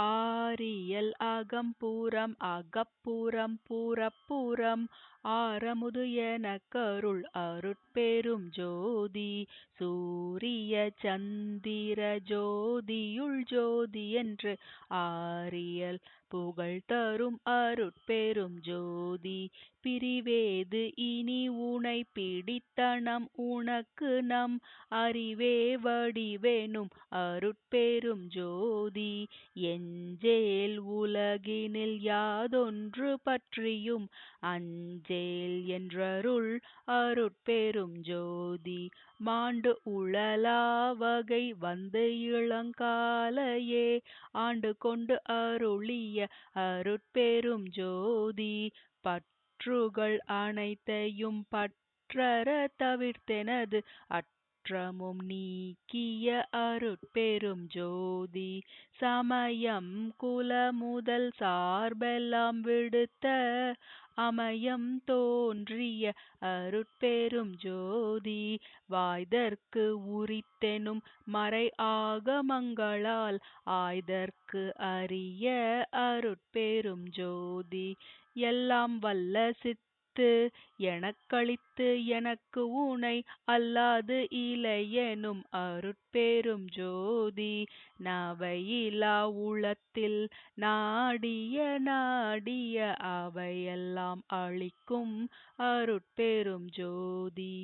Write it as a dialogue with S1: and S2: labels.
S1: Ah, ஆரியல் ஆகம் பூரம் அகப்புறம் பூரப்பூரம் ஆரமுது எனக்கருள் அருட்பெரும் ஜோதி. சூரிய சந்திர ஜோதியுள் ஜோதி என்று ஆரியல் புகழ் தரும் அருட்பெரும் ஜோதி. பிரிவேது இனி உனை பிடித்தனம் உனக்கு நம் அறிவே வடிவேனும் அருட்பெரும் ஜோதி. எஞ்சே எஞ்சேல் உலகினில் யாதொன்று பற்றியும் அஞ்சேல் என்றருள் அருட்பெரும் ஜோதி மாண்டு உழலா வகை வந்து இளங்காலையே ஆண்டு கொண்டு அருளிய அருட்பெரும் ஜோதி பற்றுகள் அனைத்தையும் பற்றற தவிர்த்தெனது குற்றமும் நீக்கிய அருட்பெரும் ஜோதி சமயம் குல முதல் சார்பெல்லாம் விடுத்த அமயம் தோன்றிய அருட்பெரும் ஜோதி வாய்தற்கு உரித்தெனும் மறை ஆகமங்களால் ஆய்தற்கு அரிய அருட்பெரும் ஜோதி எல்லாம் வல்ல அளித்து எனக்களித்து எனக்கு ஊனை அல்லாது இலையெனும் அருட்பெரும் ஜோதி. நவையிலா உளத்தில் நாடிய நாடிய அவையெல்லாம் அளிக்கும் அருட்பெரும் ஜோதி.